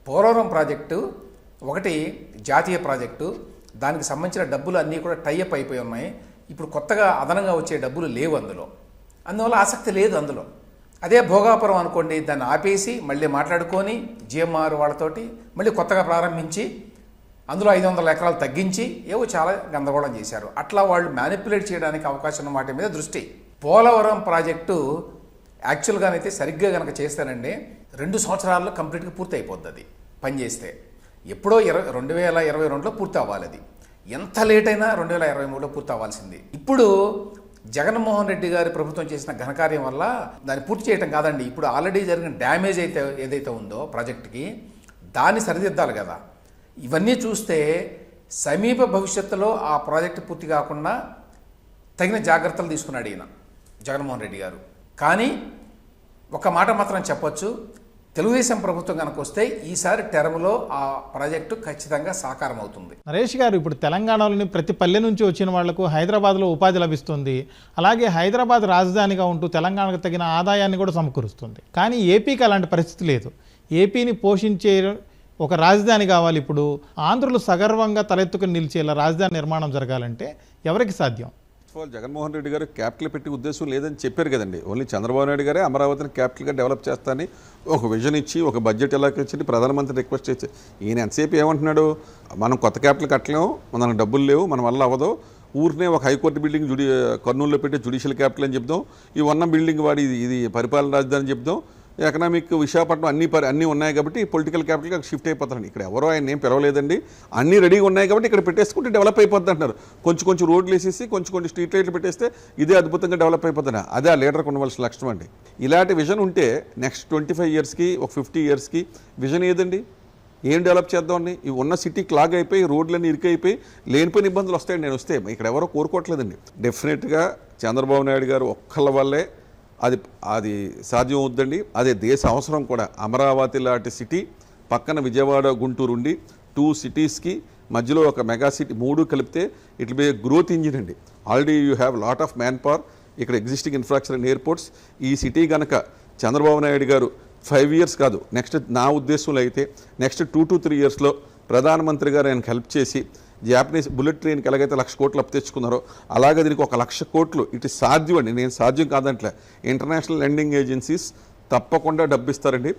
S2: పోలవరం ప్రాజెక్టు ఒకటి జాతీయ ప్రాజెక్టు దానికి సంబంధించిన డబ్బులు అన్నీ కూడా టైఅప్ అయిపోయి ఉన్నాయి. ఇప్పుడు కొత్తగా అదనంగా వచ్చే డబ్బులు లేవు అందులో. అందువల్ల ఆసక్తి లేదు అందులో. అదే భోగాపురం అనుకోండి దాన్ని ఆపేసి మళ్ళీ మాట్లాడుకొని జిఎంఆర్ వాళ్ళతోటి మళ్ళీ కొత్తగా ప్రారంభించి అందులో ఐదు వందల ఎకరాలు తగ్గించి ఏవో చాలా గందరగోళం చేశారు. అట్లా వాళ్ళు మ్యానిపులేట్ చేయడానికి అవకాశం ఉన్న వాటి మీద దృష్టి. పోలవరం ప్రాజెక్టు యాక్చువల్గానైతే సరిగ్గా కనుక చేస్తానండి రెండు సంవత్సరాల్లో కంప్లీట్గా పూర్తి అయిపోద్ది అది పనిచేస్తే ఎప్పుడో ఇరవై రెండు వేల ఇరవై రెండులో పూర్తి అవ్వాలి అది ఎంత లేట్ అయినా రెండు వేల ఇరవై మూడులో పూర్తి అవ్వాల్సింది ఇప్పుడు జగన్మోహన్ రెడ్డి గారి ప్రభుత్వం చేసిన ఘనకార్యం వల్ల దాన్ని పూర్తి చేయటం కాదండి. ఇప్పుడు ఆల్రెడీ జరిగిన డ్యామేజ్ అయితే ఏదైతే ఉందో ప్రాజెక్టుకి దాన్ని సరిదిద్దాలి కదా. ఇవన్నీ చూస్తే సమీప భవిష్యత్తులో ఆ ప్రాజెక్టు పూర్తి కాకుండా తగిన జాగ్రత్తలు తీసుకున్నాడు ఈయన జగన్మోహన్ రెడ్డి గారు. కానీ ఒక మాట మాత్రం చెప్పొచ్చు. తెలుగుదేశం ప్రభుత్వం కనుక వస్తే ఈసారి టెర్మ్లో ఆ ప్రాజెక్టు ఖచ్చితంగా సాకారం అవుతుంది
S1: నరేష్ గారు ఇప్పుడు తెలంగాణలోని ప్రతి పల్లె నుంచి వచ్చిన వాళ్ళకు హైదరాబాద్లో ఉపాధి లభిస్తుంది. అలాగే హైదరాబాద్ రాజధానిగా ఉంటూ తెలంగాణకు తగిన ఆదాయాన్ని కూడా సమకూరుస్తుంది. కానీ ఏపీకి అలాంటి పరిస్థితి లేదు. ఏపీని పోషించే ఒక రాజధాని కావాలి ఇప్పుడు. ఆంధ్రులు సగర్వంగా తలెత్తుకుని నిలిచేలా రాజధాని నిర్మాణం జరగాలంటే ఎవరికి సాధ్యం?
S3: ఆఫ్ ఆల్ జగన్మోహన్ రెడ్డి గారు క్యాపిటల్ పెట్టి ఉద్దేశం లేదని చెప్పారు కదండి. ఓన్లీ చంద్రబాబు నాయుడు గారే అమరావతిని క్యాపిటల్గా డెవలప్ చేస్తానని ఒక విజన్ ఇచ్చి ఒక బడ్జెట్ ఎలా ఇచ్చి ప్రధానమంత్రి రిక్వెస్ట్ చేసి ఈయన ఎంతసేపు ఏమంటున్నాడు? మనం కొత్త క్యాపిటల్ కట్టలేము మనకు డబ్బులు లేవు మన వల్ల అవ్వదు ఊరినే ఒక హైకోర్టు బిల్డింగ్ జుడి కర్నూలులో పెట్టి జుడిషియల్ క్యాపిటల్ అని చెప్దాం ఈ ఉన్న బిల్డింగ్ వాడి ఇది ఇది పరిపాలన రాజధాని చెప్దాం ఎకనామిక్ విశాఖపట్నం అన్ని పరి అన్నీ ఉన్నాయి కాబట్టి పొలిటికల్ క్యాపిటల్గా షిఫ్ట్ అయిపోతారండి. ఇక్కడ ఎవరో ఆయన ఏం పిలవలేదండి. అన్నీ రెడీగా ఉన్నాయి కాబట్టి ఇక్కడ పెట్టేసుకుంటే డెవలప్ అయిపోద్ది అంటున్నారు. కొంచెం కొంచెం రోడ్లు వేసేసి కొంచెం కొంచెం స్ట్రీట్ లైట్లు పెట్టేస్తే ఇదే అద్భుతంగా డెవలప్ అయిపోతుంది అదే ఆ లీడర్కి ఉండవలసిన లక్షణం అండి. ఇలాంటి విజన్ ఉంటే నెక్స్ట్ ట్వంటీ ఫైవ్ ఇయర్స్కి ఒక ఫిఫ్టీ ఇయర్స్కి విజన్ ఏదండి? ఏం డెవలప్ చేద్దామండి ఇవి ఉన్న సిటీ క్లాగ్ అయిపోయి రోడ్లన్నీ ఇరుకైపోయి లేనిపోయిన ఇబ్బందులు వస్తాయండి. నేను వస్తే ఇక్కడ ఎవరో కోరుకోవట్లేదండి. డెఫినెట్గా చంద్రబాబు నాయుడు గారు ఒక్కళ్ళ వల్లే అది అది సాధ్యం అవుద్దండి. అదే దేశ అవసరం కూడా. అమరావతి లాంటి సిటీ పక్కన విజయవాడ గుంటూరు ఉండి టూ సిటీస్కి మధ్యలో ఒక మెగా సిటీ మూడు కలిపితే ఇట్ బి గ్రోత్ ఇంజిన్ అండి. Already you have lot of manpower ఇక్కడ ఎగ్జిస్టింగ్ ఇన్ఫ్రాస్ట్రక్చర్ అండ్ ఎయిర్పోర్ట్స్. ఈ సిటీ కనుక చంద్రబాబు నాయుడు గారు ఫైవ్ ఇయర్స్ కాదు నెక్స్ట్ నా ఉద్దేశంలో అయితే నెక్స్ట్ టూ టు త్రీ ఇయర్స్లో ప్రధానమంత్రి గారు ఆయనకు హెల్ప్ చేసి జాపనీస్ బుల్లెట్ ట్రైన్కి ఎలాగైతే లక్ష కోట్లు అప్పు తెచ్చుకున్నారో అలాగే దీనికి ఒక లక్ష కోట్లు ఇటు సాధ్యం అండి నేను సాధ్యం కాదంట్లే. ఇంటర్నేషనల్ లెండింగ్ ఏజెన్సీస్ తప్పకుండా డబ్బు ఇస్తారండి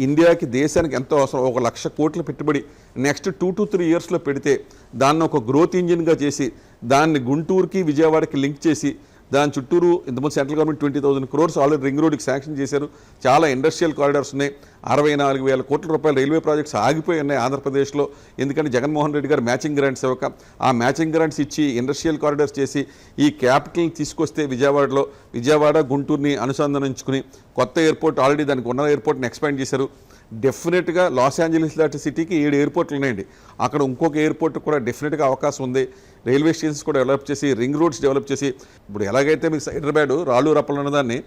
S3: ఇండియాకి దేశానికి ఎంతో అవసరం. ఒక లక్ష కోట్ల పెట్టుబడి నెక్స్ట్ టూ టు త్రీ ఇయర్స్లో పెడితే దాన్ని ఒక గ్రోత్ ఇంజిన్గా చేసి దాన్ని గుంటూరుకి విజయవాడకి లింక్ చేసి దాని చుట్టూరు ఇంతకుముందు central government twenty thousand crores already ring రోడ్కి శాంక్షన్ చేశారు. చాలా ఇండస్ట్రియల్ కారిడార్స్ ఉన్నాయి. అరవై నాలుగు వేల కోట్ల రూపాయల రైల్వే ప్రాజెక్ట్స్ ఆగిపోయి ఉన్నాయి ఆంధ్రప్రదేశ్లో. ఎందుకంటే జగన్మోహన్ రెడ్డి గారు మ్యాచింగ్ గ్రాంట్స్ ఇవ్వక ఆ మ్యాచింగ్ గ్రాంట్స్ ఇచ్చి ఇండస్ట్రియల్ కారిడార్స్ చేసి ఈ క్యాపిటల్ని తీసుకొస్తే విజయవాడలో విజయవాడ గుంటూరుని అనుసంధానించుకుని కొత్త ఎయిర్పోర్ట్ ఆల్రెడీ దానికి ఉన్న ఎయిర్పోర్ట్ని ఎక్స్పాండ్ చేశారు. డెఫినెట్గా లాస్ ఏంజలీస్ లాంటి సిటీకి ఏడు ఎయిర్పోర్ట్లు ఉన్నాయండి. అక్కడ ఇంకొక ఎయిర్పోర్ట్ కూడా డెఫినెట్గా అవకాశం ఉంది. రైల్వే స్టేషన్స్ కూడా డెవలప్ చేసి రింగ్ రోడ్స్ డెవలప్ చేసి ఇప్పుడు ఎలాగైతే మీకు హైదరాబాద్ రాళ్ళు రప్పలు ఉన్నదాన్ని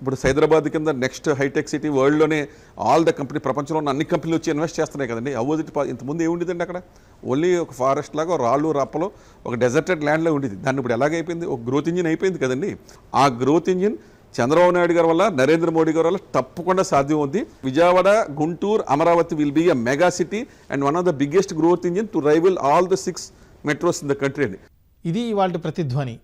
S3: ఇప్పుడు హైదరాబాద్ కింద నెక్స్ట్ హైటెక్ సిటీ వరల్డ్లోనే ఆల్ ద కంపెనీ ప్రపంచంలో ఉన్న అన్ని కంపెనీలు వచ్చి ఇన్వెస్ట్ చేస్తున్నాయి కదండి. అవ్వదు ఇంతకుముందు ఏముండేదండి అక్కడ? ఓన్లీ ఒక ఫారెస్ట్ లాగా రాళ్ళు రప్పలు ఒక డెజర్టెడ్ ల్యాండ్లో ఉండేది. దాన్ని ఇప్పుడు ఎలాగైపోయింది? ఒక గ్రోత్ ఇంజిన్ అయిపోయింది కదండి. ఆ గ్రోత్ ఇంజిన్ చంద్రబాబు నాయుడు గారి వల్ల నరేంద్ర మోడీ గారి వల్ల తప్పకుండా సాధ్యం ఉంది Vijayawada Guntur Amaravati will be a mega city and one of the biggest growth engine to rival all the six metros in the country అండి
S1: ఇది వాళ్ళ ప్రతిధ్వని.